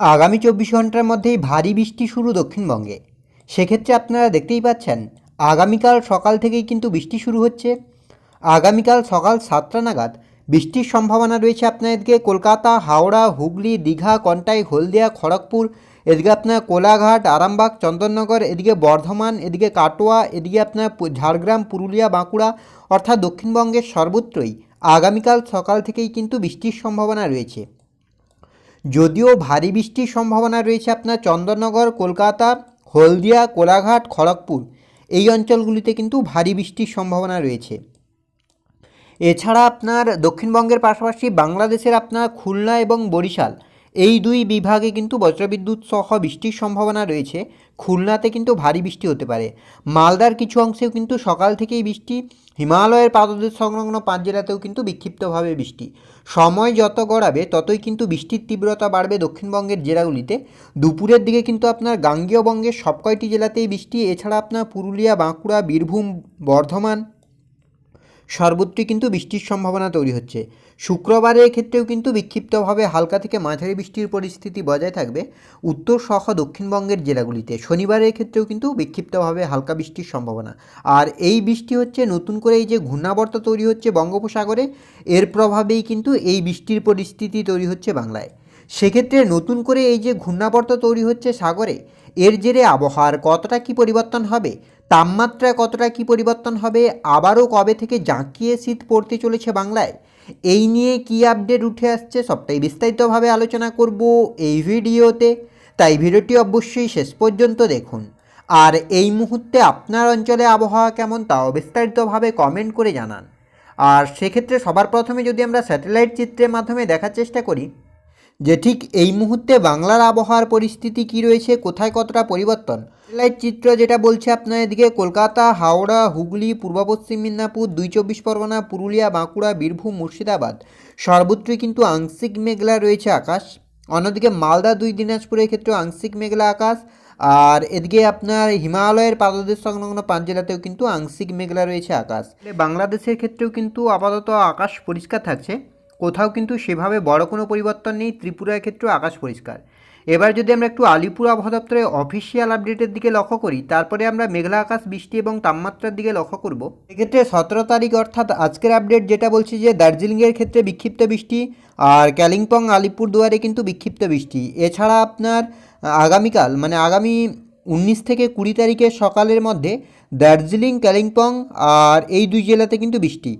আগামী চব্বিশ ঘণ্টার মধ্যেই ভারী বৃষ্টি শুরু দক্ষিণবঙ্গে। সেক্ষেত্রে আপনারা দেখতেই পাচ্ছেন, আগামীকাল সকাল থেকেই কিন্তু বৃষ্টি শুরু হচ্ছে। আগামীকাল সকাল সাতটা নাগাদ বৃষ্টির সম্ভাবনা রয়েছে আপনাদেরকে। কলকাতা, হাওড়া, হুগলি, দীঘা, কন্টাই, হলদিয়া, খড়গপুর, এদিকে আপনার কোলাঘাট, আরামবাগ, চন্দননগর, এদিকে বর্ধমান, এদিকে কাটোয়া, এদিকে আপনার ঝাড়গ্রাম, পুরুলিয়া, বাঁকুড়া, অর্থাৎ দক্ষিণবঙ্গের সর্বত্রই আগামীকাল সকাল থেকেই কিন্তু বৃষ্টির সম্ভাবনা রয়েছে। যদিও ভারী বৃষ্টির সম্ভাবনা রয়েছে আপনার চন্দননগর, কলকাতা, হলদিয়া, কোলাঘাট, খড়গপুর। এই অঞ্চলগুলিতে কিন্তু ভারী বৃষ্টির সম্ভাবনা রয়েছে। এছাড়া আপনার দক্ষিণবঙ্গের পাশাপাশি বাংলাদেশের আপনার খুলনা এবং বরিশাল, এই দুই বিভাগে কিন্তু বজ্রবিদ্যুৎ সহ বৃষ্টির সম্ভাবনা রয়েছে। খুলনাতে কিন্তু ভারী বৃষ্টি হতে পারে। মালদার কিছু অংশেও কিন্তু সকাল থেকেই বৃষ্টি। হিমালয়ের পাদদেশ সংলগ্ন পাঁচ জেলাতেও কিন্তু বিক্ষিপ্তভাবে বৃষ্টি। সময় যত গড়াবে, ততই কিন্তু বৃষ্টির তীব্রতা বাড়বে দক্ষিণবঙ্গের জেলাগুলিতে। দুপুরের দিকে কিন্তু আপনার গাঙ্গেয়বঙ্গের সব কয়টি জেলাতেই বৃষ্টি। এছাড়া আপনার পুরুলিয়া, বাঁকুড়া, বীরভূম, বর্ধমান সর্বত্রই কিন্তু বৃষ্টির সম্ভাবনা তৈরি হচ্ছে। শুক্রবারের ক্ষেত্রেও কিন্তু বিক্ষিপ্তভাবে হালকা থেকে মাঝারি বৃষ্টির পরিস্থিতি বজায় থাকবে উত্তর সহ দক্ষিণবঙ্গের জেলাগুলিতে। শনিবারের ক্ষেত্রেও কিন্তু বিক্ষিপ্তভাবে হালকা বৃষ্টির সম্ভাবনা। আর এই বৃষ্টি হচ্ছে নতুন করে এই যে ঘূর্ণাবর্ত তৈরি হচ্ছে বঙ্গোপসাগরে, এর প্রভাবেই কিন্তু এই বৃষ্টির পরিস্থিতি তৈরি হচ্ছে বাংলায়। সেক্ষেত্রে নতুন করে এই যে ঘূর্ণাবর্ত তৈরি হচ্ছে সাগরে, এর জেরে আবহাওয়ার কতটা কি পরিবর্তন হবে তাপমাত্রায় কতটা কি পরিবর্তন হবে? আবারও কবে থেকে জাঁকিয়ে শীত পড়তে চলেছে বাংলায়? এই নিয়ে কি আপডেট উঠে আসছে সবটাই বিস্তারিতভাবে আলোচনা করব এই ভিডিওতে। তাই ভিডিওটি অবশ্যই শেষ পর্যন্ত দেখুন। আর এই মুহূর্তে আপনার অঞ্চলে আবহাওয়া কেমন তাও বিস্তারিতভাবে কমেন্ট করে জানান। আর সেক্ষেত্রে সবার প্রথমে যদি আমরা স্যাটেলাইট চিত্রের মাধ্যমে দেখার চেষ্টা করি যে ঠিক এই মুহূর্তে বাংলার আবহাওয়ার পরিস্থিতি কি রয়েছে, কোথায় কতটা পরিবর্তন? স্যাটেলাইট চিত্র যেটা বলছে আপনার এদিকে, কলকাতা, হাওড়া, হুগলি, পূর্ব পশ্চিম মেদিনীপুর, দুই চব্বিশ পরগনা, পুরুলিয়া, বাঁকুড়া, বীরভূম, মুর্শিদাবাদ। সর্বত্রই কিন্তু আংশিক মেঘলা রয়েছে আকাশ। অন্যদিকে মালদা, দুই দিনাজপুরের ক্ষেত্রেও আংশিক মেঘলা আকাশ। আর এদিকে আপনার হিমালয়ের পাদদেশ সংলগ্ন পাঁচ জেলাতেও কিন্তু আংশিক মেঘলা রয়েছে আকাশ। বাংলাদেশের ক্ষেত্রেও কিন্তু আপাতত আকাশ পরিষ্কার থাকছে। কোথাও কিন্তু সেভাবে বড় কোনো পরিবর্তন নেই, ত্রিপুরার ক্ষেত্রেও আকাশ পরিষ্কার। এবার যদি আমরা একটু আলিপুর আবহাওয়া দপ্তরের অফিসিয়াল আপডেটের দিকে লক্ষ্য করি, তারপরে আমরা মেঘলা আকাশ, বৃষ্টি এবং তাপমাত্রার দিকে লক্ষ্য করব। এক্ষেত্রে সতেরো তারিখ অর্থাৎ আজকের আপডেট যেটা বলছি যে দার্জিলিংয়ের ক্ষেত্রে বিক্ষিপ্ত বৃষ্টি আর কালিম্পং আলিপুর দুয়ারে কিন্তু বিক্ষিপ্ত বৃষ্টি। এছাড়া আপনার আগামীকাল মানে আগামী উনিশ থেকে কুড়ি তারিখের সকালের মধ্যে দার্জিলিং, কালিম্পং আর এই দুই জেলাতে কিন্তু বৃষ্টি।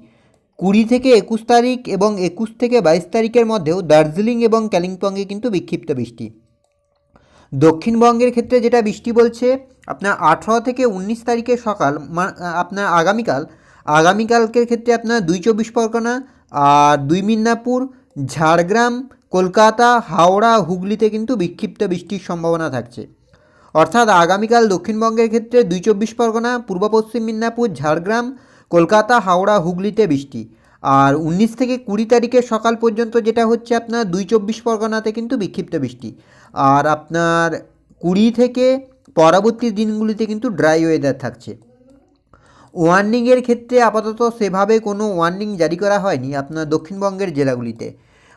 কুড়ি থেকে একুশ তারিখ এবং একুশ থেকে বাইশ তারিখের মধ্যেও দার্জিলিং এবং কালিম্পংয়ে কিন্তু বিক্ষিপ্ত বৃষ্টি। দক্ষিণবঙ্গের ক্ষেত্রে যেটা বৃষ্টি বলছে, আপনার আঠারো থেকে উনিশ তারিখের সকাল আপনার আগামীকাল, আগামীকালকের ক্ষেত্রে আপনার দুই চব্বিশ পরগনা আর দুই মিদনাপুর, ঝাড়গ্রাম, কলকাতা, হাওড়া, হুগলিতে কিন্তু বিক্ষিপ্ত বৃষ্টির সম্ভাবনা থাকছে। অর্থাৎ আগামীকাল দক্ষিণবঙ্গের ক্ষেত্রে দুই চব্বিশ পরগনা, পূর্ব পশ্চিম মিদনাপুর, ঝাড়গ্রাম কলকাতা, হাওড়া, হুগলিতে বৃষ্টি। আর উনিশ থেকে কুড়ি তারিখের সকাল পর্যন্ত যেটা হচ্ছে আপনার দুই চব্বিশ পরগনাতে কিন্তু বিক্ষিপ্ত বৃষ্টি। আর আপনার কুড়ি থেকে পরবর্তী দিনগুলিতে কিন্তু ড্রাই ওয়েদার থাকছে। ওয়ার্নিংয়ের ক্ষেত্রে আপাতত সেভাবে কোনো ওয়ার্নিং জারি করা হয়নি আপনার দক্ষিণবঙ্গের জেলাগুলিতে।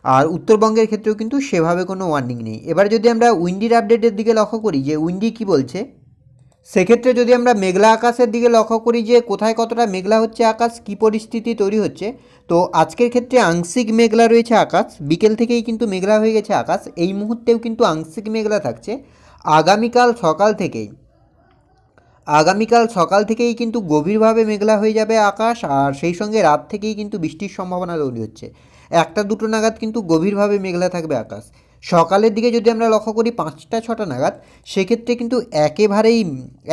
আর উত্তরবঙ্গের ক্ষেত্রেও কিন্তু সেভাবে কোনো ওয়ার্নিং নেই। এবার যদি আমরা উইন্ডির আপডেটের দিকে লক্ষ্য করি যে উইন্ডি কি বলছে? সেক্ষেত্রে যদি আমরা মেঘলা আকাশের দিকে লক্ষ্য করি যে কোথায় কতটা মেঘলা হচ্ছে আকাশ, কী পরিস্থিতি তৈরি হচ্ছে, তো আজকের ক্ষেত্রে আংশিক মেঘলা রয়েছে আকাশ, বিকেল থেকেই কিন্তু মেঘলা হয়ে গেছে আকাশ, এই মুহূর্তেও কিন্তু আংশিক মেঘলা থাকছে। আগামীকাল সকাল থেকেই, আগামীকাল সকাল থেকেই কিন্তু গভীরভাবে মেঘলা হয়ে যাবে আকাশ, আর সেই সঙ্গে রাত থেকেই কিন্তু বৃষ্টির সম্ভাবনা তৈরি হচ্ছে। একটা দুটো নাগাদ কিন্তু গভীরভাবে মেঘলা থাকবে আকাশ। সকালের দিকে যদি আমরা লক্ষ্য করি পাঁচটা, ছটা নাগাদ, সেক্ষেত্রে কিন্তু একেবারেই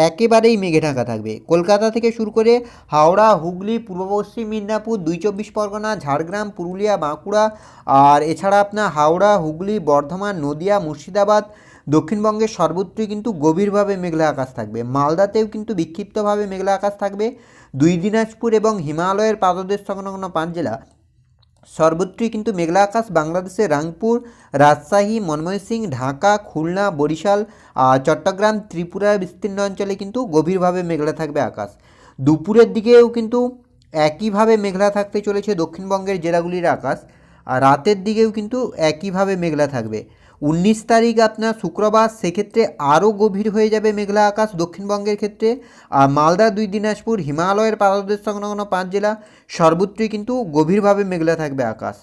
একেবারেই মেঘে ঢাকা থাকবে। কলকাতা থেকে শুরু করে হাওড়া, হুগলি, পূর্ব পশ্চিম মিদনাপুর, দুই চব্বিশ পরগনা, ঝাড়গ্রাম, পুরুলিয়া, বাঁকুড়া, আর এছাড়া আপনার হাওড়া, হুগলি, বর্ধমান, নদিয়া, মুর্শিদাবাদ, দক্ষিণবঙ্গের সর্বত্রই কিন্তু গভীরভাবে মেঘলা আকাশ থাকবে। মালদাতেও কিন্তু বিক্ষিপ্তভাবে মেঘলা আকাশ থাকবে। দুই দিনাজপুর এবং হিমালয়ের পাদদেশ সংলগ্ন পাঁচ জেলা সর্বত্রই কিন্তু মেঘলা আকাশ, বাংলাদেশের রাংপুর, রাজশাহী ময়মনসিংহ ঢাকা, খুলনা, বরিশাল চট্টগ্রাম, ত্রিপুরা বিস্তীর্ণ অঞ্চলে কিন্তু গভীরভাবে মেঘলা থাকবে আকাশ। দুপুরের দিকেও কিন্তু একইভাবে মেঘলা থাকতে চলেছে দক্ষিণবঙ্গের জেলাগুলির আকাশ। আর রাতের দিকেও কিন্তু একইভাবে মেঘলা থাকবে। উনিশ তারিখ আপনার শুক্রবার, সেক্ষেত্রে আরও গভীর হয়ে যাবে মেঘলা আকাশ দক্ষিণবঙ্গের ক্ষেত্রে। আর মালদা, দুই দিনাজপুর, হিমালয়ের পাদদেশ সংলগ্ন পাঁচ জেলা, সর্বত্রই কিন্তু গভীরভাবে মেঘলা থাকবে আকাশ।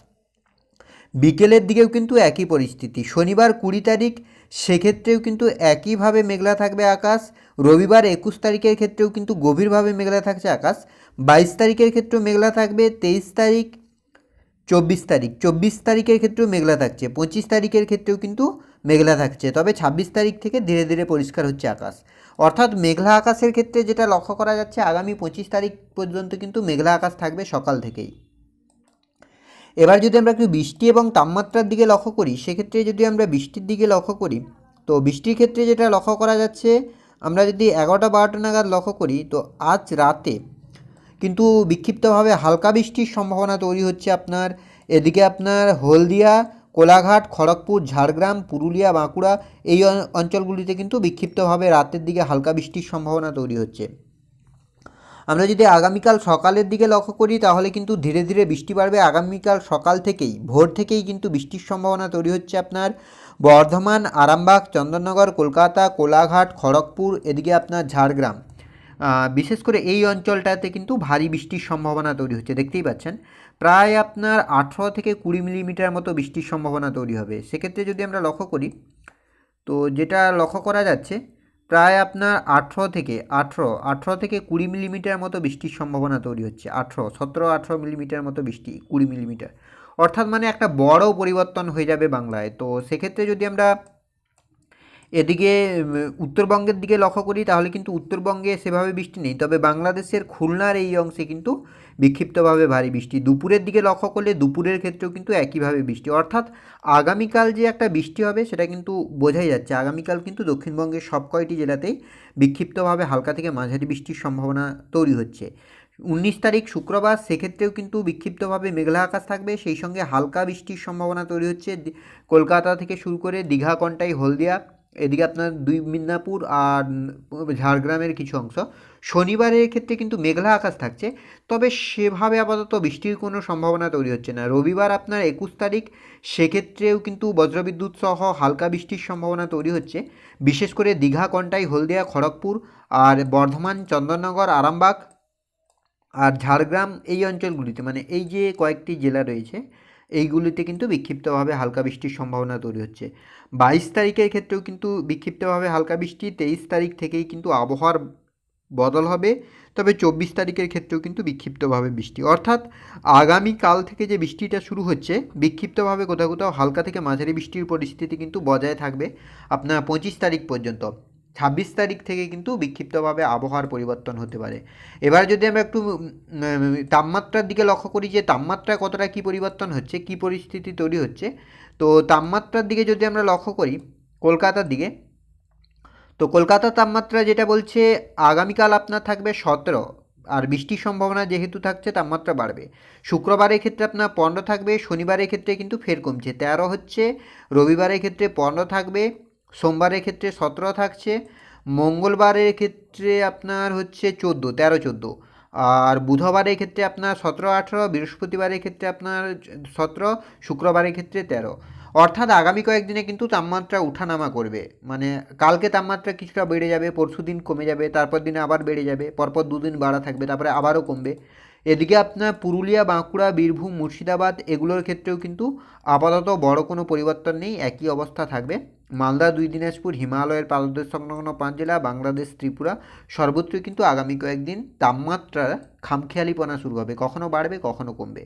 বিকেলের দিকেও কিন্তু একই পরিস্থিতি। শনিবার কুড়ি তারিখ, সেক্ষেত্রেও কিন্তু একইভাবে মেঘলা থাকবে আকাশ। রবিবার একুশ তারিখের ক্ষেত্রেও কিন্তু গভীরভাবে মেঘলা থাকছে আকাশ। বাইশ তারিখের ক্ষেত্রেও মেঘলা থাকবে। তেইশ তারিখ চব্বিশ তারিখ। চব্বিশ তারিখের ক্ষেত্রেও মেঘলা থাকছে, পঁচিশ তারিখের ক্ষেত্রেও কিন্তু মেঘলা থাকছে, তবে ছাব্বিশ তারিখ থেকে ধীরে ধীরে পরিষ্কার হচ্ছে আকাশ। অর্থাৎ মেঘলা আকাশের ক্ষেত্রে যেটা লক্ষ্য করা যাচ্ছে, আগামী পঁচিশ তারিখ পর্যন্ত কিন্তু মেঘলা আকাশ থাকবে সকাল থেকেই। এবার যদি আমরা একটু বৃষ্টি এবং তাপমাত্রার দিকে লক্ষ্য করি, সেক্ষেত্রে যদি আমরা বৃষ্টির দিকে লক্ষ্য করি, তো বৃষ্টির ক্ষেত্রে যেটা লক্ষ্য করা যাচ্ছে, আমরা যদি এগারোটা বারোটা নাগাদ লক্ষ্য করি, তো আজ রাতে কিন্তু বিক্ষিপ্তভাবে হালকা বৃষ্টির সম্ভাবনা তৈরি হচ্ছে আপনার। এদিকে আপনার হলদিয়া, কোলাঘাট, খড়গপুর, ঝাড়গ্রাম, পুরুলিয়া, বাঁকুড়া এই অঞ্চলগুলিতে কিন্তু বিক্ষিপ্তভাবে রাতের দিকে হালকা বৃষ্টির সম্ভাবনা তৈরি হচ্ছে। আমরা যদি আগামীকাল সকালের দিকে লক্ষ্য করি, তাহলে কিন্তু ধীরে ধীরে বৃষ্টি বাড়বে। আগামীকাল সকাল থেকেই, ভোর থেকেই কিন্তু বৃষ্টির সম্ভাবনা তৈরি হচ্ছে আপনার। বর্ধমান, আরামবাগ, চন্দননগর, কলকাতা, কোলাঘাট, খড়গপুর, এদিকে আপনার ঝাড়গ্রাম। বিশেষ করে এই অঞ্চলটাতে কিন্তু ভারী বৃষ্টির সম্ভাবনা তৈরি হচ্ছে, দেখতেই পাচ্ছেন। প্রায় আপনার আঠেরো থেকে কুড়ি মিলিমিটার মতো বৃষ্টির সম্ভাবনা তৈরি হবে। সেক্ষেত্রে যদি আমরা লক্ষ্য করি, তো যেটা লক্ষ্য করা যাচ্ছে, প্রায় আপনার আঠেরো থেকে, আঠেরো আঠেরো থেকে কুড়ি মিলিমিটার মতো বৃষ্টির সম্ভাবনা তৈরি হচ্ছে, আঠেরো, সতেরো, আঠেরো মিলিমিটার মতো বৃষ্টি, কুড়ি মিলিমিটার। অর্থাৎ মানে একটা বড় পরিবর্তন হয়ে যাবে বাংলায়। তো সেক্ষেত্রে যদি আমরা এদিকে উত্তরবঙ্গের দিকে লক্ষ্য করি, তাহলে কিন্তু উত্তরবঙ্গে সেভাবে বৃষ্টি নেই। তবে বাংলাদেশের খুলনার এই অংশে কিন্তু বিক্ষিপ্তভাবে ভারী বৃষ্টি। দুপুরের দিকে লক্ষ্য করলে দুপুরের ক্ষেত্রেও কিন্তু একইভাবে বৃষ্টি। অর্থাৎ আগামীকাল যে একটা বৃষ্টি হবে, সেটা কিন্তু বোঝাই যাচ্ছে। আগামীকাল কিন্তু দক্ষিণবঙ্গের সব কয়টি জেলাতেই বিক্ষিপ্তভাবে হালকা থেকে মাঝারি বৃষ্টির সম্ভাবনা তৈরি হচ্ছে। উনিশ তারিখ শুক্রবার, সেক্ষেত্রেও কিন্তু বিক্ষিপ্তভাবে মেঘলা আকাশ থাকবে। সেই সঙ্গে হালকা বৃষ্টির সম্ভাবনা তৈরি হচ্ছে। কলকাতা থেকে শুরু করে দীঘা, কন্টাই, হলদিয়া এদিকে আপনার দুই মিদনাপুর আর ঝাড়গ্রামের কিছু অংশ। শনিবারের ক্ষেত্রে কিন্তু মেঘলা আকাশ থাকছে, তবে সেভাবে আপাতত বৃষ্টির কোনো সম্ভাবনা তৈরি হচ্ছে না। রবিবার আপনার একুশ তারিখ, সেক্ষেত্রেও কিন্তু বজ্রবিদ্যুৎ সহ হালকা বৃষ্টির সম্ভাবনা তৈরি হচ্ছে। বিশেষ করে দীঘা, কন্টাই, হলদিয়া, খড়গপুর আর বর্ধমান, চন্দননগর, আরামবাগ আর ঝাড়গ্রাম এই অঞ্চলগুলিতে মানে এই যে কয়েকটি জেলা রয়েছে এইগুলিতে কিন্তু বিক্ষিপ্তভাবে হালকা বৃষ্টির সম্ভাবনা তৈরি হচ্ছে। বাইশ তারিখের ক্ষেত্রেও কিন্তু বিক্ষিপ্তভাবে হালকা বৃষ্টি, তেইশ তারিখ থেকেই কিন্তু আবহাওয়ার বদল হবে। তবে চব্বিশ তারিখের ক্ষেত্রেও কিন্তু বিক্ষিপ্তভাবে বৃষ্টি। অর্থাৎ আগামী কাল থেকে যে বৃষ্টিটা শুরু হচ্ছে, বিক্ষিপ্তভাবে কোথাও কোথাও হালকা থেকে মাঝারি বৃষ্টির পরিস্থিতি কিন্তু বজায় থাকবে আপনার পঁচিশ তারিখ পর্যন্ত। ছাব্বিশ তারিখ থেকে কিন্তু বিক্ষিপ্তভাবে আবহাওয়ার পরিবর্তন হতে পারে। এবার যদি আমরা একটু তাপমাত্রার দিকে লক্ষ্য করি যে তাপমাত্রা কতটা কী পরিবর্তন হচ্ছে, কী পরিস্থিতি তৈরি হচ্ছে, তো তাপমাত্রার দিকে যদি আমরা লক্ষ্য করি কলকাতার দিকে, তো কলকাতার তাপমাত্রা যেটা বলছে, আগামীকাল আপনার থাকবে সতেরো, আর বৃষ্টির সম্ভাবনা যেহেতু থাকছে তাপমাত্রা বাড়বে। শুক্রবারের ক্ষেত্রে আপনার পনেরো থাকবে, শনিবারের ক্ষেত্রে কিন্তু ফের কমছে। তেরো হচ্ছে, রবিবারের ক্ষেত্রে পনেরো থাকবে সোমবারের ক্ষেত্রে সতেরো থাকছে, মঙ্গলবারের ক্ষেত্রে আপনার হচ্ছে চোদ্দ, তেরো, চোদ্দ। আর বুধবারের ক্ষেত্রে আপনার সতেরো, আঠেরো, বৃহস্পতিবারের ক্ষেত্রে আপনার সতেরো, শুক্রবারের ক্ষেত্রে তেরো। অর্থাৎ আগামী কয়েকদিনে কিন্তু তাপমাত্রা উঠানামা করবে। মানে কালকে তাপমাত্রা কিছুটা বেড়ে যাবে, পরশু দিন কমে যাবে, তারপর দিনে আবার বেড়ে যাবে, পরপর দুদিন বাড়া থাকবে, তারপরে আবারও কমবে। এদিকে আপনার পুরুলিয়া, বাঁকুড়া, বীরভূম, মুর্শিদাবাদ, এগুলোর ক্ষেত্রেও কিন্তু আপাতত বড় কোনো পরিবর্তন নেই, একই অবস্থা থাকবে। মালদা, দুই দিনাজপুর, হিমালয়ের পাদদেশ সংলগ্ন পাঁচ জেলা, বাংলাদেশ, ত্রিপুরা, সর্বত্রই কিন্তু আগামী কয়েকদিন তাপমাত্রা খামখেয়ালিপনা শুরু হবে। কখনও বাড়বে, কখনো কমবে।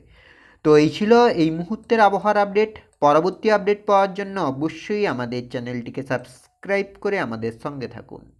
তো এই ছিল এই মুহূর্তের আবহাওয়ার আপডেট। পরবর্তী আপডেট পাওয়ার জন্য অবশ্যই আমাদের চ্যানেলটিকে সাবস্ক্রাইব করে আমাদের সঙ্গে থাকুন।